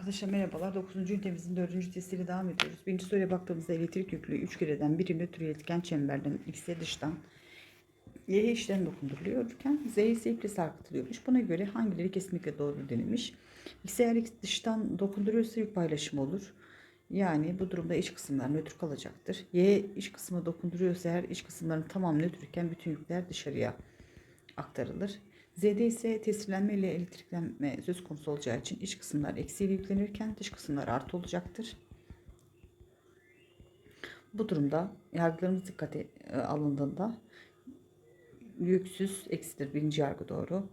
Arkadaşlar merhabalar. 9. ünitemizin 4. testiyle devam ediyoruz. Birinci soruya baktığımızda elektrik yüklü 3 kereden biri nötr iletken çemberden x'e dıştan y'ye işlem dokunduruluyorken z ise iple sarkıtılıyormuş. Buna göre hangileri kesinlikle doğru denilmiş. X eğer x dıştan dokunduruyorsa yük paylaşımı olur. Yani bu durumda iç kısımlar nötr kalacaktır. Y iç kısmı dokunduruyorsa eğer iç kısımların tamam nötrken bütün yükler dışarıya aktarılır. Z'de ise tesirlenme ile elektriklenme söz konusu olacağı için iç kısımlar eksiyle yüklenirken dış kısımlar artı olacaktır. Bu durumda yargılarımız dikkate e, alındığında yüksüz eksidir birinci yargı doğru.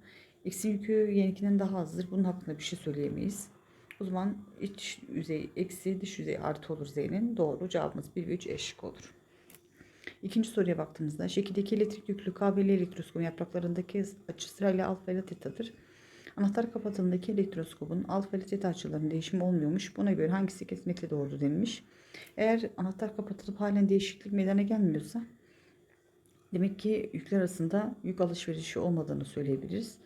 X'in yükü yenikinden daha azdır. Bunun hakkında bir şey söyleyemeyiz. O zaman iç yüzey eksi dış yüzey artı olur Z'nin. Doğru cevabımız 1 ve 3 eşlik olur. İkinci soruya baktığımızda şekildeki elektrik yüklü KBL elektroskopun yapraklarındaki açı sırayla alfa ile tetadır. Anahtar kapatıldığındaki elektroskopun alfa ile teta açılarının değişimi olmuyormuş. Buna göre hangisi kesinlikle doğru denilmiş. Eğer anahtar kapatılıp halen değişiklik meydana gelmiyorsa demek ki yükler arasında yük alışverişi olmadığını söyleyebiliriz.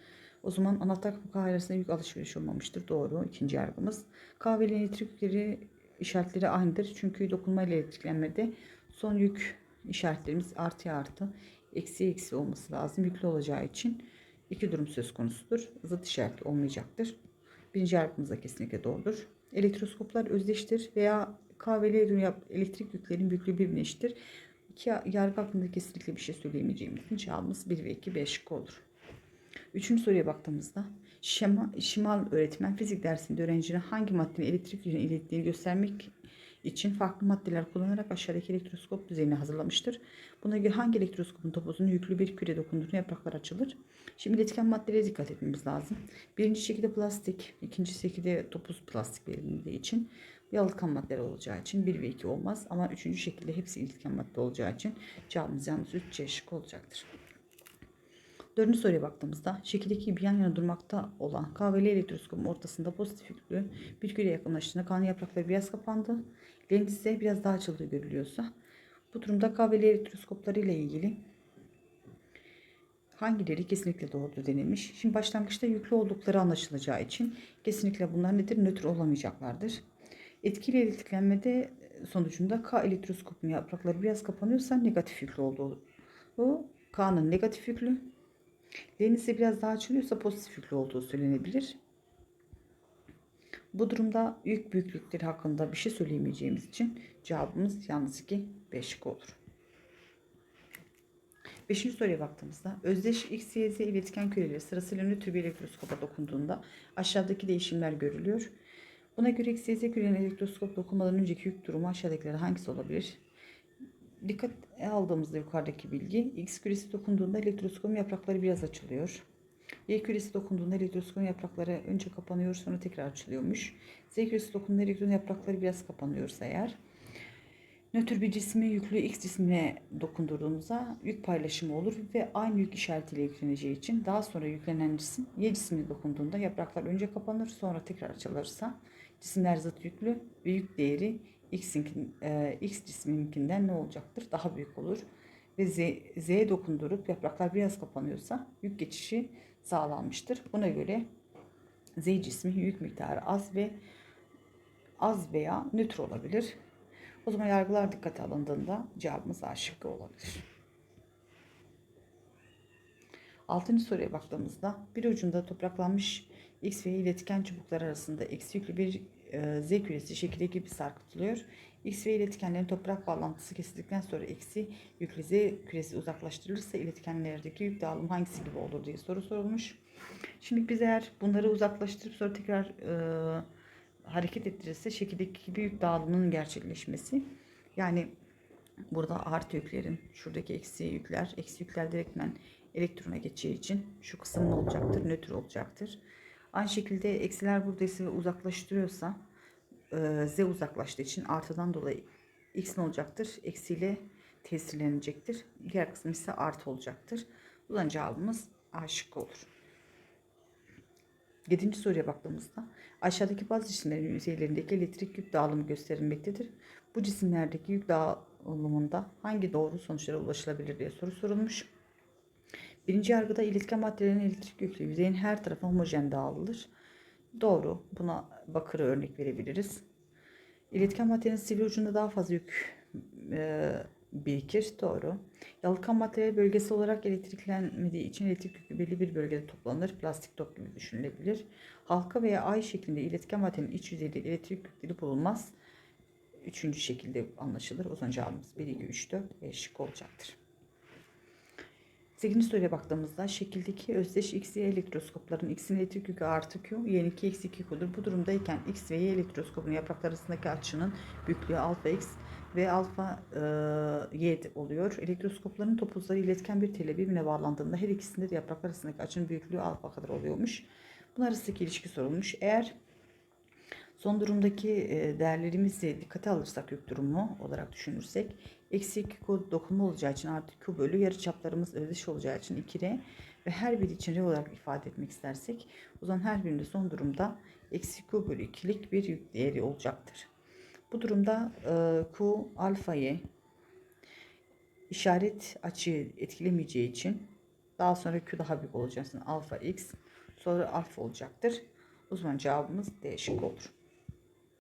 O zaman anahtar kapağı arasında yük alışverişi olmamıştır. Doğru. İkinci yargımız. KBL elektrik yükleri işaretleri aynıdır. Çünkü dokunma ile elektriklenmede son yük işaretlerimiz artı artı eksi eksi olması lazım. Yüklü olacağı için iki durum söz konusudur. Zıt işaretli olmayacaktır. Birinci yargımız da kesinlikle doğrudur. Elektroskoplar özdeştir veya KVL elektrik yüklerin büyüklüğü birbirine eşittir. İki yargı hakkında kesinlikle bir şey söyleyemeyeceğimiz için cevabımız 1 ve 2 5 şık olur. Üçüncü soruya baktığımızda şema, şimal öğretmen fizik dersinde öğrencine hangi maddenin elektrik yükünü ilettiğini göstermek için farklı maddeler kullanarak aşağıdaki elektroskop düzeyini hazırlamıştır. Buna göre hangi elektroskopun topuzunu yüklü bir küre dokunduğunda yapraklar açılır. Şimdi iletken maddelere dikkat etmemiz lazım. Birinci şekilde plastik, ikinci şekilde topuz plastik verildiği için yalıtkan maddeler olacağı için 1 ve 2 olmaz. Ama üçüncü şekilde hepsi iletken madde olacağı için cevabımız yalnız 3 C şıkkı olacaktır. Dördüncü soruya baktığımızda şekildeki gibi yan yana durmakta olan KVL elektroskopun ortasında pozitif yüklü bir küre yakınlaştığında kanlı yaprakları biraz kapandı. Lens ise biraz daha açıldığı görülüyorsa bu durumda KVL elektroskopları ile ilgili hangileri kesinlikle doğru denilmiş. Şimdi başlangıçta yüklü oldukları anlaşılacağı için kesinlikle bunlar nedir? Nötr olamayacaklardır. Etkili elektriklenmede sonucunda K elektroskopun yaprakları biraz kapanıyorsa negatif yüklü olduğu bu K'nın negatif yüklü İse biraz daha açılıyorsa pozitif yüklü olduğu söylenebilir. Bu durumda yük büyüklükleri hakkında bir şey söyleyemeyeceğimiz için cevabımız yalnız ki 5 olur. Beşinci soruya baktığımızda özdeş X, Y, Z iletken küreleri sırasıyla nötr bir elektroskopa dokunduğunda aşağıdaki değişimler görülüyor. Buna göre X, Y, Z kürelerinin elektroskop dokunmadan önceki yük durumu aşağıdakilerden hangisi olabilir? Dikkat aldığımızda yukarıdaki bilgi X küresi dokunduğunda elektroskopun yaprakları biraz açılıyor. Y küresi dokunduğunda elektroskopun yaprakları önce kapanıyor sonra tekrar açılıyormuş. Z küresi dokunduğunda elektron yaprakları biraz kapanıyorsa eğer nötr bir cismi yüklü X cismine dokundurduğumuzda yük paylaşımı olur ve aynı yük işaretiyle yükleneceği için daha sonra yüklenen cisim Y cismine dokunduğunda yapraklar önce kapanır sonra tekrar açılırsa cisimler zıt yüklü ve yük değeri E, X cismininkinden ne olacaktır? Daha büyük olur. Ve Z, Z'ye dokundurup yapraklar biraz kapanıyorsa yük geçişi sağlanmıştır. Buna göre Z cismi yük miktarı az ve az veya nötr olabilir. O zaman yargılar dikkate alındığında cevabımız A şıkkı olabilir. Altıncı soruya baktığımızda bir ucunda topraklanmış X ve iletken çubuklar arasında eksi yüklü bir Z küresi şekilde gibi sarkıtılıyor. X ve iletkenlerin toprak bağlantısı kesildikten sonra eksi yüklü Z küresi uzaklaştırılırsa iletkenlerdeki yük dağılımı hangisi gibi olur diye soru sorulmuş. Şimdi biz eğer bunları uzaklaştırıp sonra tekrar e, hareket ettirirse şekildeki gibi yük dağılımının gerçekleşmesi. Yani burada artı yüklerin şuradaki eksi yükler, eksi yükler direktmen elektrona geçeceği için şu kısım ne olacaktır? Nötr olacaktır. Aynı şekilde eksiler buradaysa ve uzaklaştırıyorsa e, z uzaklaştığı için artıdan dolayı x ne olacaktır? Eksiyle tesirlenecektir. Diğer kısım ise artı olacaktır. Buradan cevabımız A şıkkı olur. Yedinci soruya baktığımızda aşağıdaki bazı cisimlerin yüzeylerindeki elektrik yük dağılımı gösterilmektedir. Bu cisimlerdeki yük dağılımında hangi doğru sonuçlara ulaşılabilir diye soru sorulmuş. Birinci yargıda iletken maddelerin elektrik yüklü yüzeyin her tarafı homojen dağılır. Doğru. Buna bakırı örnek verebiliriz. İletken maddenin sivri ucunda daha fazla yük e, birikir. Doğru. Yalıtkan materyal bölgesi olarak elektriklenmediği için elektrik yükü belli bir bölgede toplanır. Plastik top gibi düşünülebilir. Halka veya ay şeklinde iletken maddenin iç yüzeyinde elektrik yükleri bulunmaz. Üçüncü şekilde anlaşılır. O zaman cevabımız 1, 2, 3, 4 ve şık olacaktır. 8. soruya baktığımızda şekildeki özdeş X, Y elektroskopların X'in elektrik yükü artı Q, Y'nin 2 eksi 2 Q'dur. Bu durumdayken X ve Y elektroskopun yapraklar arasındaki açının büyüklüğü alfa X ve alfa e, Y oluyor. Elektroskopların topuzları iletken bir tele birbirine bağlandığında her ikisinde de yapraklar arasındaki açının büyüklüğü alfa kadar oluyormuş. Bunlar arasındaki ilişki sorulmuş. Eğer Son durumdaki e, değerlerimizi dikkate alırsak yük durumu olarak düşünürsek eksi 2 Q dokunma olacağı için artı Q bölü yarıçaplarımız özdeş olacağı için 2R ve her biri için R olarak ifade etmek istersek o zaman her birinde son durumda eksi Q bölü 2'lik bir yük değeri olacaktır. Bu durumda e, Q alfayı işaret açıyı etkilemeyeceği için daha sonra Q daha büyük olacağı alfa x sonra alfa olacaktır. O zaman cevabımız D şıkkı olur.